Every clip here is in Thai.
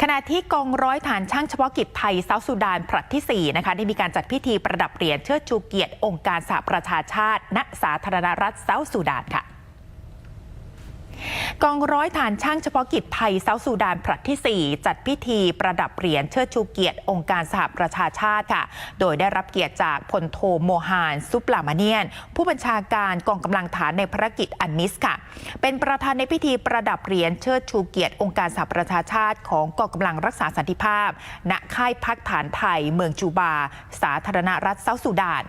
ขณะที่กองร้อยฐานช่างเฉพาะกิจไทยเซาท์สุดานผลัดที่ 4 นะคะได้มีการจัดพิธีประดับเหรียญเชิดชูเกียรติองค์การสหประชาชาติ ณสาธารณรัฐเซาท์สุดานค่ะ กองร้อยฐานช่างเฉพาะกิจไทยเซาท์สุดานผลัดที่ 4 จัดพิธีประดับเหรียญเชิดชูเกียรติองค์การสหประชาชาติค่ะ โดยได้รับเกียรติจากพลโทโมฮานซุปลามาเนียน ผู้บัญชาการกองกำลังฐานในภารกิจอันนิสค่ะ เป็นประธานในพิธีประดับเหรียญเชิดชูเกียรติองค์การสหประชาชาติ ของกองกำลังรักษาสันติภาพ ณค่ายพักฐานไทย เมืองจูบา สาธารณรัฐเซาท์สุดาน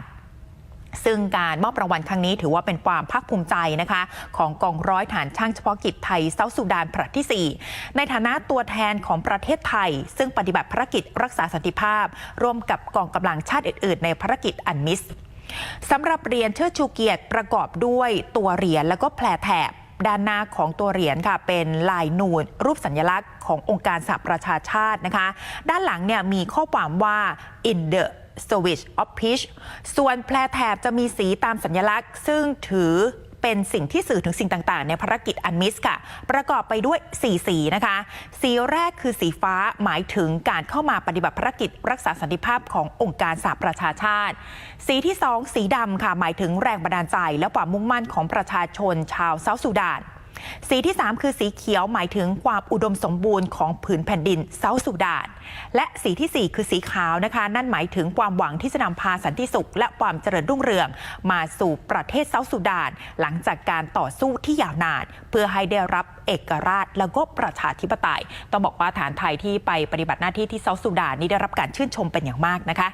ซึ่งการมอบรางวัลครั้งนี้ถือว่าเป็นความภาคภูมิใจนะคะ ของกองร้อยฐานช่างเฉพาะกิจไทยเซาสุดานผลัดที่ 4 ในฐานะตัวแทนของประเทศไทย ซึ่งปฏิบัติภารกิจรักษาสันติภาพ ร่วมกับกองกำลังชาติอื่น ๆ ในภารกิจอันมิสสำหรับเหรียญเชิดชูเกียรติประกอบด้วยตัวเหรียญแล้วก็แผลแถบด้านหน้าของตัวเหรียญค่ะ เป็นลายนูนรูปสัญลักษณ์ขององค์การสหประชาชาตินะคะ ด้านหลังเนี่ยมีข้อความว่า in the switch of peace ส่วนแพรแถบจะมีสีตามสัญลักษณ์ ซึ่งถือเป็นสิ่งที่สื่อถึงสิ่งต่างๆ ในภารกิจอันมิสค่ะ ประกอบไปด้วย 4 สีนะคะ สีแรกคือสีฟ้าหมายถึงการเข้ามาปฏิบัติภารกิจ รักษาสันติภาพขององค์การสหประชาชาติ สีที่ 2 สีดำค่ะหมายถึงแรงบันดาลใจ และความมุ่งมั่นของประชาชนชาวเซาท์สุดาน สีที่ 3 คือสีเขียวหมายถึงความอุดมสมบูรณ์ของผืนแผ่นดินเซาสุดาน และสีทีสี่ 4 คือสีขาวนะคะ นั่นหมายถึงความหวังที่จะนำพาสันติสุข และความเจริญรุ่งเรือง มาสู่ประเทศเซาสุดาน หลังจากการต่อสู้ที่ยาวนาน เพื่อให้ได้รับเอกราชแล้วก็ประชาธิปไตย ต้องบอกว่าฐานไทยที่ไปปฏิบัติหน้าที่ที่เซาสุดานนี่ได้รับการชื่นชมเป็นอย่างมากนะคะ